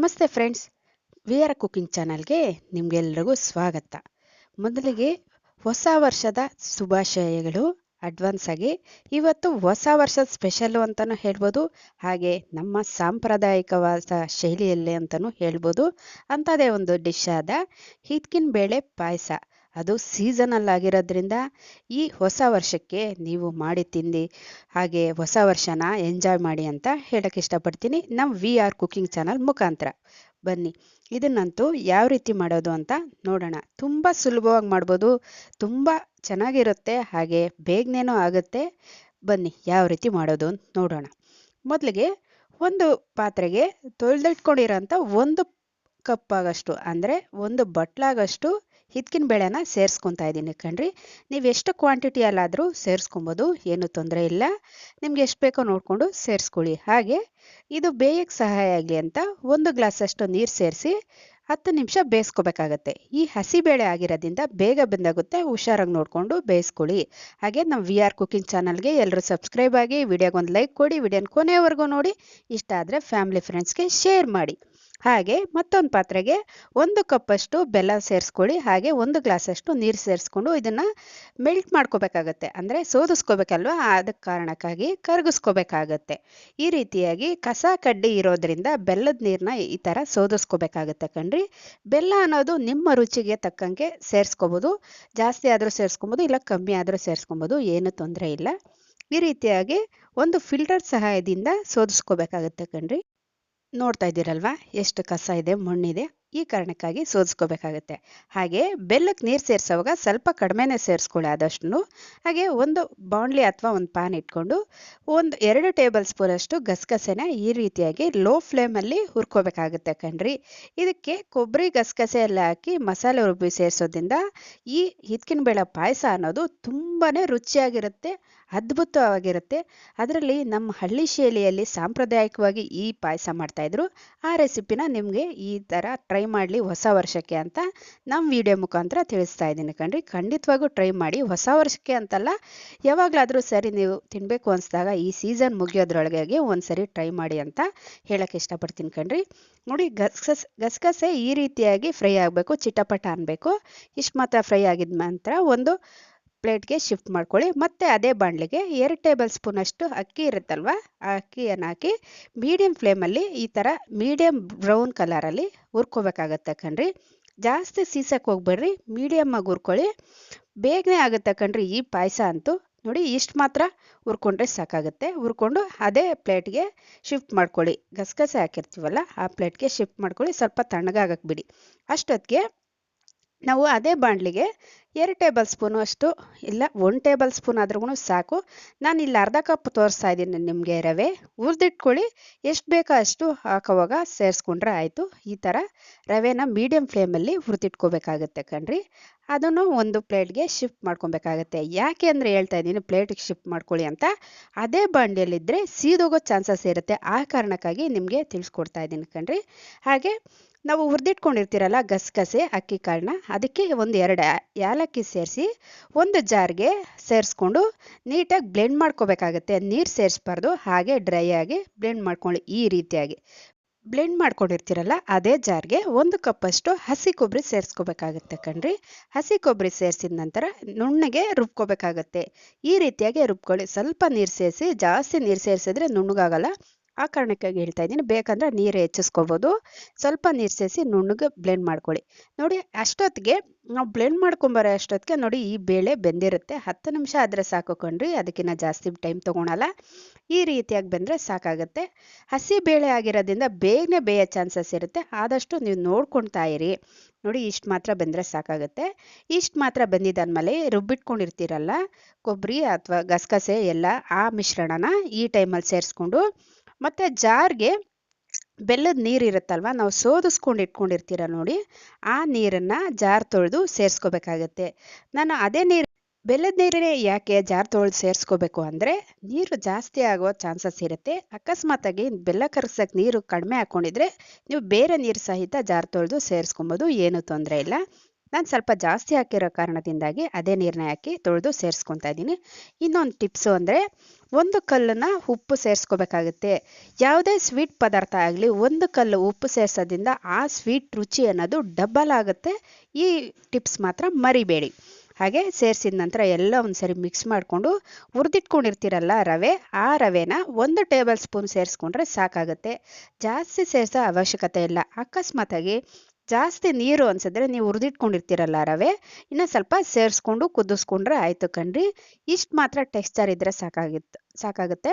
ನಮಸ್ತೆ friends we are cooking ಚಾನಲ್ಗೆ ನಿಮಗೆಲ್ಲರಿಗೂ ಸ್ವಾಗತ. ಮೊದಲಿಗೆ ಹೊಸ ವರ್ಷದ ಶುಭಾಶಯಗಳು. ಅಡ್ವಾನ್ಸ್ ಆಗಿ ಇವತ್ತು ಹೊಸ ವರ್ಷದ ಸ್ಪೆಷಲ್ಲು ಅಂತಲೂ ಹೇಳ್ಬೋದು, ಹಾಗೆ ನಮ್ಮ ಸಾಂಪ್ರದಾಯಿಕವಾದ ಶೈಲಿಯಲ್ಲಿ ಅಂತಲೂ ಹೇಳ್ಬೋದು. ಅಂಥದ್ದೇ ಒಂದು ಡಿಶ್ ಆದ ಹಿತ್ಕಿನ ಬೇಳೆ ಪಾಯಸ. ಅದು ಸೀಸನಲ್ ಆಗಿರೋದ್ರಿಂದ ಈ ಹೊಸ ವರ್ಷಕ್ಕೆ ನೀವು ಮಾಡಿ ತಿಂದು, ಹಾಗೆ ಹೊಸ ವರ್ಷನ ಎಂಜಾಯ್ ಮಾಡಿ ಅಂತ ಹೇಳಕ್ಕೆ ಇಷ್ಟಪಡ್ತೀನಿ. ನಮ್ಮ ವಿ ಆರ್ ಕುಕಿಂಗ್ ಚಾನಲ್ ಮುಖಾಂತರ. ಬನ್ನಿ, ಇದನ್ನಂತೂ ಯಾವ ರೀತಿ ಮಾಡೋದು ಅಂತ ನೋಡೋಣ. ತುಂಬ ಸುಲಭವಾಗಿ ಮಾಡ್ಬೋದು, ತುಂಬ ಚೆನ್ನಾಗಿರುತ್ತೆ, ಹಾಗೆ ಬೇಗನೇನೂ ಆಗುತ್ತೆ. ಬನ್ನಿ, ಯಾವ ರೀತಿ ಮಾಡೋದು ಅಂತ ನೋಡೋಣ. ಮೊದಲಿಗೆ ಒಂದು ಪಾತ್ರೆಗೆ ತೊಳೆದಿಟ್ಕೊಂಡಿರೋಂಥ ಒಂದು ಕಪ್ ಆಗಷ್ಟು, ಅಂದರೆ ಒಂದು ಬಟ್ಲಾಗಷ್ಟು ಹಿತ್ಕಿನ ಬೇಳೆನ ಸೇರಿಸ್ಕೊತಾ ಇದ್ದೀನಿ ಕಣ್ರಿ. ನೀವು ಎಷ್ಟು ಕ್ವಾಂಟಿಟಿಯಲ್ಲಾದರೂ ಸೇರಿಸ್ಕೊಬೋದು, ಏನು ತೊಂದರೆ ಇಲ್ಲ. ನಿಮ್ಗೆ ಎಷ್ಟು ಬೇಕೋ ನೋಡಿಕೊಂಡು ಸೇರಿಸ್ಕೊಳ್ಳಿ. ಹಾಗೆ ಇದು ಬೇಯಕ್ಕೆ ಸಹಾಯ ಆಗಲಿ ಅಂತ ಒಂದು ಗ್ಲಾಸಷ್ಟು ನೀರು ಸೇರಿಸಿ ಹತ್ತು ನಿಮಿಷ ಬೇಯಿಸ್ಕೋಬೇಕಾಗತ್ತೆ. ಈ ಹಸಿಬೇಳೆ ಆಗಿರೋದ್ರಿಂದ ಬೇಗ ಬಂದಾಗುತ್ತೆ, ಹುಷಾರಾಗಿ ನೋಡಿಕೊಂಡು ಬೇಯಿಸ್ಕೊಳ್ಳಿ. ಹಾಗೆ ನಮ್ಮ ವಿ ಆರ್ ಕುಕಿಂಗ್ ಚಾನಲ್ಗೆ ಎಲ್ಲರೂ ಸಬ್ಸ್ಕ್ರೈಬ್ ಆಗಿ ವಿಡಿಯೋಗೆ ಒಂದು ಲೈಕ್ ಕೊಡಿ, ವಿಡಿಯೋನ ಕೊನೆಯವರೆಗೂ ನೋಡಿ. ಇಷ್ಟ ಆದರೆ ಫ್ಯಾಮಿಲಿ ಫ್ರೆಂಡ್ಸ್ಗೆ ಶೇರ್ ಮಾಡಿ. ಹಾಗೆ ಮತ್ತೊಂದು ಪಾತ್ರೆಗೆ ಒಂದು ಕಪ್ಪಷ್ಟು ಬೆಲ್ಲ ಸೇರಿಸ್ಕೊಳ್ಳಿ, ಹಾಗೆ ಒಂದು ಗ್ಲಾಸಷ್ಟು ನೀರು ಸೇರಿಸ್ಕೊಂಡು ಇದನ್ನು ಮೆಲ್ಟ್ ಮಾಡ್ಕೋಬೇಕಾಗತ್ತೆ. ಅಂದರೆ ಸೋದಿಸ್ಕೋಬೇಕಲ್ವ? ಆದ ಕಾರಣಕ್ಕಾಗಿ ಕರಗಿಸ್ಕೋಬೇಕಾಗತ್ತೆ. ಈ ರೀತಿಯಾಗಿ ಕಸ ಕಡ್ಡಿ ಇರೋದ್ರಿಂದ ಬೆಲ್ಲದ ನೀರನ್ನ ಈ ಥರ ಸೋದಿಸ್ಕೋಬೇಕಾಗತ್ತೆ ಕಣ್ರಿ. ಬೆಲ್ಲ ಅನ್ನೋದು ನಿಮ್ಮ ರುಚಿಗೆ ತಕ್ಕಂಗೆ ಸೇರಿಸ್ಕೋಬೋದು. ಜಾಸ್ತಿ ಆದರೂ ಸೇರಿಸ್ಕೊಬೋದು, ಇಲ್ಲ ಕಮ್ಮಿ ಆದರೂ ಸೇರಿಸ್ಕೊಬೋದು, ಏನು ತೊಂದರೆ ಇಲ್ಲ. ಈ ರೀತಿಯಾಗಿ ಒಂದು ಫಿಲ್ಟರ್ ಸಹಾಯದಿಂದ ಸೋದಿಸ್ಕೋಬೇಕಾಗತ್ತೆ ಕಣ್ರಿ. ನೋಡ್ತಾ ಇದ್ದೀರಲ್ವಾ? ಎಷ್ಟು ಕಸ ಇದೆ ಮಣ್ಣಿದೆ. ಈ ಕಾರಣಕ್ಕಾಗಿ ಸೋದಿಸ್ಕೋಬೇಕಾಗತ್ತೆ ಹಾಗೆ ಬೆಲ್ಲಕ್ಕೆ ನೀರು ಸೇರಿಸೋವಾಗ ಸ್ವಲ್ಪ ಕಡಿಮೆನೇ ಸೇರಿಸ್ಕೊಳ್ಳಿ ಆದಷ್ಟು ಹಾಗೆ ಒಂದು ಬಾಣಲಿ ಅಥವಾ ಒಂದು ಪ್ಯಾನ್ ಇಟ್ಕೊಂಡು ಒಂದು ಎರಡು ಟೇಬಲ್ ಸ್ಪೂನಷ್ಟು ಗಸಗಸೆನ ಈ ರೀತಿಯಾಗಿ ಲೋ ಫ್ಲೇಮಲ್ಲಿ ಹುರ್ಕೋಬೇಕಾಗುತ್ತೆ ಕಣ್ರಿ. ಇದಕ್ಕೆ ಕೊಬ್ಬರಿ ಗಸಗಸೆ ಎಲ್ಲ ಹಾಕಿ ಮಸಾಲೆ ರುಬ್ಬಿ ಸೇರಿಸೋದ್ರಿಂದ ಈ ಹಿತ್ಕಿನ ಬೇಳೆ ಪಾಯಸ ಅನ್ನೋದು ತುಂಬಾ ರುಚಿಯಾಗಿರುತ್ತೆ, ಅದ್ಭುತವಾಗಿರುತ್ತೆ. ಅದರಲ್ಲಿ ನಮ್ಮ ಹಳ್ಳಿ ಶೈಲಿಯಲ್ಲಿ ಸಾಂಪ್ರದಾಯಿಕವಾಗಿ ಈ ಪಾಯಸ ಮಾಡ್ತಾಯಿದ್ರು ಆ ರೆಸಿಪಿನ ನಿಮಗೆ ಈ ಥರ ಟ್ರೈ ಮಾಡಲಿ ಹೊಸ ವರ್ಷಕ್ಕೆ ಅಂತ ನಮ್ಮ ವಿಡಿಯೋ ಮುಖಾಂತರ ತಿಳಿಸ್ತಾ ಇದ್ದೀನಿ ಕಣ್ರಿ. ಖಂಡಿತವಾಗೂ ಟ್ರೈ ಮಾಡಿ ಹೊಸ ವರ್ಷಕ್ಕೆ ಅಂತಲ್ಲ, ಯಾವಾಗಲಾದರೂ ಸರಿ ನೀವು ತಿನ್ನಬೇಕು ಅನಿಸಿದಾಗ ಈ ಸೀಸನ್ ಮುಗಿಯೋದ್ರೊಳಗಾಗಿ ಒಂದು ಸರಿ ಟ್ರೈ ಮಾಡಿ ಅಂತ ಹೇಳೋಕ್ಕೆ ಇಷ್ಟಪಡ್ತೀನಿ ಕಣ್ರಿ. ನೋಡಿ ಗಸಗಸ್ ಗಸಗಸೆ ಈ ರೀತಿಯಾಗಿ ಫ್ರೈ ಆಗಬೇಕು, ಚಿಟಪಟ ಅನ್ನಬೇಕು ಇಷ್ಟು ಮಾತ್ರ ಫ್ರೈ ಆಗಿದ ನಂತರ ಒಂದು ಪ್ಲೇಟ್ಗೆ ಶಿಫ್ಟ್ ಮಾಡ್ಕೊಳ್ಳಿ. ಮತ್ತೆ ಅದೇ ಬಾಣಲಿಗೆ ಎರಡು ಟೇಬಲ್ ಸ್ಪೂನಷ್ಟು ಅಕ್ಕಿ ಇರುತ್ತಲ್ವ, ಆ ಅಕ್ಕಿಯನ್ನು ಹಾಕಿ ಮೀಡಿಯಮ್ ಫ್ಲೇಮಲ್ಲಿ ಈ ಥರ ಮೀಡಿಯಮ್ ಬ್ರೌನ್ ಕಲರಲ್ಲಿ ಹುರ್ಕೋಬೇಕಾಗತ್ತೆ ಕಣ್ರಿ. ಜಾಸ್ತಿ ಸೀಸಕ್ಕೆ ಹೋಗ್ಬೇಡ್ರಿ ಮೀಡಿಯಮ್ಮಾಗಿ ಹುರ್ಕೊಳ್ಳಿ. ಬೇಗನೆ ಆಗುತ್ತೆ ಕಣ್ರಿ ಈ ಪಾಯಸ ಅಂತೂ. ನೋಡಿ ಇಷ್ಟು ಮಾತ್ರ ಹುರ್ಕೊಂಡ್ರೆ ಸಾಕಾಗುತ್ತೆ. ಹುರ್ಕೊಂಡು ಅದೇ ಪ್ಲೇಟ್ಗೆ ಶಿಫ್ಟ್ ಮಾಡ್ಕೊಳ್ಳಿ. ಗಸಗಸೆ ಹಾಕಿರ್ತೀವಲ್ಲ, ಆ ಪ್ಲೇಟ್ಗೆ ಶಿಫ್ಟ್ ಮಾಡ್ಕೊಳ್ಳಿ. ಸ್ವಲ್ಪ ತಣ್ಣಗಾಗಕ್ಕೆ ಬಿಡಿ. ಅಷ್ಟೊತ್ತಿಗೆ ನಾವು ಅದೇ ಬಾಣಲಿಗೆ ಎರಡು ಟೇಬಲ್ ಸ್ಪೂನು ಅಷ್ಟು, ಇಲ್ಲ ಒಂದು ಟೇಬಲ್ ಸ್ಪೂನ್ ಆದ್ರೂ ಸಾಕು. ನಾನು ಇಲ್ಲಿ ಅರ್ಧ ಕಪ್ ತೋರಿಸ್ತಾ ಇದ್ದೀನಿ ನಿಮಗೆ ರವೆ. ಹುರಿದಿಟ್ಕೊಳ್ಳಿ, ಎಷ್ಟು ಬೇಕೋ ಅಷ್ಟು ಹಾಕೋವಾಗ ಸೇರಿಸ್ಕೊಂಡ್ರೆ ಆಯಿತು. ಈ ಥರ ರವೆನ ಮೀಡಿಯಮ್ ಫ್ಲೇಮಲ್ಲಿ ಹುರಿದಿಟ್ಕೋಬೇಕಾಗತ್ತೆ ಕಣ್ರಿ. ಅದನ್ನು ಒಂದು ಪ್ಲೇಟ್ಗೆ ಶಿಫ್ಟ್ ಮಾಡ್ಕೊಬೇಕಾಗತ್ತೆ. ಯಾಕೆ ಅಂದರೆ ಹೇಳ್ತಾ ಇದ್ದೀನಿ ಪ್ಲೇಟಿಗೆ ಶಿಫ್ಟ್ ಮಾಡ್ಕೊಳ್ಳಿ ಅಂತ. ಅದೇ ಬಾಂಡಿಯಲ್ಲಿದ್ದರೆ ಸೀದೋಗೋ ಚಾನ್ಸಸ್ ಇರುತ್ತೆ. ಆ ಕಾರಣಕ್ಕಾಗಿ ನಿಮಗೆ ತಿಳಿಸ್ಕೊಡ್ತಾ ಇದ್ದೀನಿ ಕಣ್ರಿ. ಹಾಗೆ ನಾವು ಹುರಿದಿಟ್ಕೊಂಡಿರ್ತೀರಲ್ಲ ಗಸಗಸೆ, ಅಕ್ಕಿ ಕಾಳನ್ನ ಅದಕ್ಕೆ ಒಂದು ಎರಡು ಏಲಕ್ಕಿ ಸೇರಿಸಿ ಒಂದು ಜಾರ್ಗೆ ಸೇರಿಸ್ಕೊಂಡು ನೀಟಾಗಿ ಬ್ಲೆಂಡ್ ಮಾಡ್ಕೋಬೇಕಾಗತ್ತೆ. ನೀರು ಸೇರಿಸ್ಬಾರ್ದು, ಹಾಗೆ ಡ್ರೈ ಆಗಿ ಬ್ಲೆಂಡ್ ಮಾಡ್ಕೊಳ್ಳಿ ಈ ರೀತಿಯಾಗಿ. ಬ್ಲೆಂಡ್ ಮಾಡ್ಕೊಂಡಿರ್ತೀರಲ್ಲ ಅದೇ ಜಾರ್ಗೆ ಒಂದು ಕಪ್ಪಷ್ಟು ಹಸಿ ಕೊಬ್ಬರಿ ಸೇರಿಸ್ಕೋಬೇಕಾಗತ್ತೆ ಕಣ್ರಿ. ಹಸಿ ಕೊಬ್ಬರಿ ಸೇರಿಸಿದ ನಂತರ ನುಣ್ಣಗೆ ರುಬ್ಕೋಬೇಕಾಗತ್ತೆ. ಈ ರೀತಿಯಾಗಿ ರುಬ್ಕೊಳ್ಳಿ. ಸ್ವಲ್ಪ ನೀರು ಸೇರಿಸಿ, ಜಾಸ್ತಿ ನೀರು ಸೇರಿಸಿದ್ರೆ ನುಣ್ಣಗಾಗಲ್ಲ. ಆ ಕಾರಣಕ್ಕಾಗಿ ಹೇಳ್ತಾ ಇದ್ದೀನಿ. ಬೇಕಂದ್ರೆ ನೀರು ಹೆಚ್ಚಿಸ್ಕೋಬೋದು. ಸ್ವಲ್ಪ ನೀರು ಸೇರಿಸಿ ನುಣ್ಣಗೆ ಬ್ಲೆಂಡ್ ಮಾಡ್ಕೊಳ್ಳಿ. ನೋಡಿ, ಅಷ್ಟೊತ್ತಿಗೆ ನಾವು ಬ್ಲೆಂಡ್ ಮಾಡ್ಕೊಂಬರೋ ಅಷ್ಟೊತ್ತಿಗೆ ನೋಡಿ ಈ ಬೇಳೆ ಬೆಂದಿರುತ್ತೆ. ಹತ್ತು ನಿಮಿಷ ಆದರೆ ಸಾಕು ಕಣ್ರಿ ಅದಕ್ಕಿಂತ ಜಾಸ್ತಿ ಟೈಮ್ ತೊಗೊಳಲ್ಲ. ಈ ರೀತಿಯಾಗಿ ಬೆಂದರೆ ಸಾಕಾಗುತ್ತೆ. ಹಸಿ ಬೇಳೆ ಆಗಿರೋದ್ರಿಂದ ಬೇಗನೆ ಬೇಯೋ ಚಾನ್ಸಸ್ ಇರುತ್ತೆ. ಆದಷ್ಟು ನೀವು ನೋಡ್ಕೊಳ್ತಾ ಇರಿ. ನೋಡಿ, ಇಷ್ಟು ಮಾತ್ರ ಬೆಂದರೆ ಸಾಕಾಗುತ್ತೆ. ಇಷ್ಟು ಮಾತ್ರ ಬೆಂದಿದ್ದಾದ್ಮೇಲೆ ರುಬ್ಬಿಟ್ಕೊಂಡಿರ್ತೀರಲ್ಲ, ಕೊಬ್ಬರಿ ಅಥವಾ ಗಸಗಸೆ ಎಲ್ಲ ಆ ಮಿಶ್ರಣನ ಈ ಟೈಮಲ್ಲಿ ಸೇರಿಸ್ಕೊಂಡು ಮತ್ತು ಜಾರ್ಗೆ ಬೆಲ್ಲದ ನೀರು ಇರುತ್ತಲ್ವ, ನಾವು ಸೋದಿಸ್ಕೊಂಡು ಇಟ್ಕೊಂಡಿರ್ತೀರ ನೋಡಿ, ಆ ನೀರನ್ನು ಜಾರ್ ತೊಳೆದು ಸೇರಿಸ್ಕೋಬೇಕಾಗತ್ತೆ. ನಾನು ಅದೇ ನೀರು, ಬೆಲ್ಲದ ನೀರನ್ನೇ ಯಾಕೆ ಜಾರ್ ತೊಳೆದು ಸೇರಿಸ್ಕೋಬೇಕು ಅಂದರೆ, ನೀರು ಜಾಸ್ತಿ ಆಗೋ ಚಾನ್ಸಸ್ ಇರುತ್ತೆ. ಅಕಸ್ಮಾತಾಗಿ ಬೆಲ್ಲ ಕರಗ್ಸೋಕ್ಕೆ ನೀರು ಕಡಿಮೆ ಹಾಕ್ಕೊಂಡಿದ್ರೆ ನೀವು ಬೇರೆ ನೀರು ಸಹಿತ ಜಾರ್ ತೊಳೆದು ಸೇರಿಸ್ಕೊಬೋದು, ಏನೂ ತೊಂದರೆ ಇಲ್ಲ. ನಾನು ಸ್ವಲ್ಪ ಜಾಸ್ತಿ ಹಾಕಿರೋ ಕಾರಣದಿಂದಾಗಿ ಅದೇ ನೀರನ್ನ ಹಾಕಿ ತೊಳೆದು ಸೇರಿಸ್ಕೊತಾ ಇದ್ದೀನಿ. ಇನ್ನೊಂದು ಟಿಪ್ಸು ಅಂದರೆ ಒಂದು ಕಲ್ಲನ್ನು ಉಪ್ಪು ಸೇರಿಸ್ಕೋಬೇಕಾಗುತ್ತೆ. ಯಾವುದೇ ಸ್ವೀಟ್ ಪದಾರ್ಥ ಆಗಲಿ ಒಂದು ಕಲ್ಲು ಉಪ್ಪು ಸೇರಿಸೋದ್ರಿಂದ ಆ ಸ್ವೀಟ್ ರುಚಿ ಅನ್ನೋದು ಡಬ್ಬಲ್ ಆಗುತ್ತೆ. ಈ ಟಿಪ್ಸ್ ಮಾತ್ರ ಮರಿಬೇಡಿ. ಹಾಗೆ ಸೇರಿಸಿದ ನಂತರ ಎಲ್ಲ ಒಂದು ಸರಿ ಮಿಕ್ಸ್ ಮಾಡಿಕೊಂಡು ಹುರಿದಿಟ್ಕೊಂಡಿರ್ತೀರಲ್ಲ ರವೆ, ಆ ರವೆನ ಒಂದು ಟೇಬಲ್ ಸ್ಪೂನ್ ಸೇರಿಸ್ಕೊಂಡ್ರೆ ಸಾಕಾಗುತ್ತೆ. ಜಾಸ್ತಿ ಸೇರಿಸೋ ಅವಶ್ಯಕತೆ ಇಲ್ಲ. ಅಕಸ್ಮಾತಾಗಿ ಜಾಸ್ತಿ ನೀರು ಅನ್ಸಿದ್ರೆ ನೀವು ಹುರಿದಿಟ್ಕೊಂಡಿರ್ತೀರಲ್ಲ ರವೆ, ಇನ್ನು ಸ್ವಲ್ಪ ಸೇರಿಸ್ಕೊಂಡು ಕುದಿಸ್ಕೊಂಡ್ರೆ ಆಯಿತು ಕಣ್ರಿ. ಇಷ್ಟು ಮಾತ್ರ ಟೆಕ್ಸ್ಚರ್ ಇದ್ದರೆ ಸಾಕಾಗಿತ್ತು. ಸಾಕಾಗುತ್ತೆ.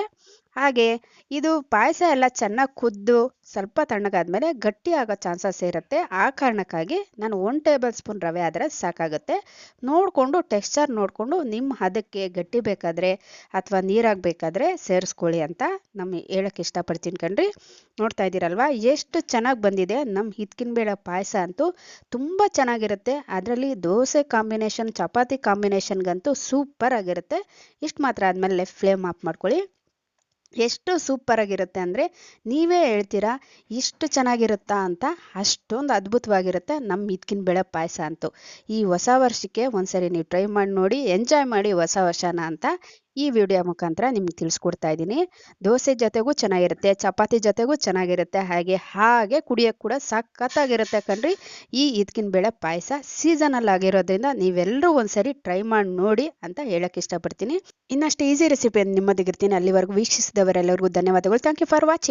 ಹಾಗೆ ಇದು ಪಾಯಸ ಎಲ್ಲ ಚೆನ್ನಾಗಿ ಕುದ್ದು ಸ್ವಲ್ಪ ತಣ್ಣಗಾದ್ಮೇಲೆ ಗಟ್ಟಿ ಆಗೋ ಚಾನ್ಸಸ್ ಇರುತ್ತೆ. ಆ ಕಾರಣಕ್ಕಾಗಿ ನಾನು ಒನ್ ಟೇಬಲ್ ಸ್ಪೂನ್ ರವೆ ಆದರೆ ಸಾಕಾಗುತ್ತೆ. ನೋಡಿಕೊಂಡು ಟೆಕ್ಸ್ಚರ್ ನೋಡಿಕೊಂಡು ನಿಮ್ಮ ಹದಕ್ಕೆ ಗಟ್ಟಿ ಬೇಕಾದರೆ ಅಥವಾ ನೀರಾಗಬೇಕಾದ್ರೆ ಸೇರಿಸ್ಕೊಳ್ಳಿ ಅಂತ ನಮ್ಮ ಹೇಳಕ್ಕೆ ಇಷ್ಟಪಡ್ತೀನಿ ಕಣ್ರಿ. ನೋಡ್ತಾ ಇದ್ದೀರಲ್ವಾ? ಎಷ್ಟು ಚೆನ್ನಾಗಿ ಬಂದಿದೆ ನಮ್ಮ ಹಿತ್ಕಿನ ಬೇಳೆ ಪಾಯಸ ಅಂತೂ ತುಂಬ ಚೆನ್ನಾಗಿರುತ್ತೆ. ಅದರಲ್ಲಿ ದೋಸೆ ಕಾಂಬಿನೇಷನ್, ಚಪಾತಿ ಕಾಂಬಿನೇಷನ್ಗಂತೂ ಸೂಪರ್ ಆಗಿರುತ್ತೆ. ಇಷ್ಟು ಮಾತ್ರ ಆದಮೇಲೆ ಫ್ಲೇಮ್ ಆಫ್ ಮಾಡ್ಕೊಳ್ಳಿ. ಎಷ್ಟು ಸೂಪರಾಗಿರುತ್ತೆ ಅಂದರೆ ನೀವೇ ಹೇಳ್ತೀರಾ, ಇಷ್ಟು ಚೆನ್ನಾಗಿರುತ್ತಾ ಅಂತ ಅಷ್ಟೊಂದು ಅದ್ಭುತವಾಗಿರುತ್ತೆ ನಮ್ಮ ಇದ್ಕಿನ ಬೆಳೆ ಪಾಯಸ ಅಂತೂ. ಈ ಹೊಸ ವರ್ಷಕ್ಕೆ ಒಂದ್ಸರಿ ನೀವು ಟ್ರೈ ಮಾಡಿ ನೋಡಿ ಎಂಜಾಯ್ ಮಾಡಿ ಹೊಸ ವರ್ಷನ ಅಂತ ಈ ವಿಡಿಯೋ ಮುಖಾಂತರ ನಿಮ್ಗೆ ತಿಳಿಸ್ಕೊಡ್ತಾ ಇದ್ದೀನಿ. ದೋಸೆ ಜೊತೆಗೂ ಚೆನ್ನಾಗಿರುತ್ತೆ, ಚಪಾತಿ ಜೊತೆಗೂ ಚೆನ್ನಾಗಿರುತ್ತೆ, ಹಾಗೆ ಹಾಗೆ ಕುಡಿಯೋಕ್ಕೆ ಕೂಡ ಸಖತ್ತಾಗಿರುತ್ತೆ ಕಣ್ರಿ. ಈ ಇದಕ್ಕಿನ ಬೇಳೆ ಪಾಯಸ ಸೀಸನಲ್ ಆಗಿರೋದ್ರಿಂದ ನೀವೆಲ್ಲರೂ ಒಂದ್ಸರಿ ಟ್ರೈ ಮಾಡಿ ನೋಡಿ ಅಂತ ಹೇಳಕ್ಕೆ ಇಷ್ಟಪಡ್ತೀನಿ. ಇನ್ನಷ್ಟು ಈಸಿ ರೆಸಿಪಿ ನಿಮ್ಮದಿಗಿರ್ತೀನಿ. ಅಲ್ಲಿವರೆಗೂ ವೀಕ್ಷಿಸಿದವರೆಲ್ಲರಿಗೂ ಧನ್ಯವಾದಗಳು. Thank you for watching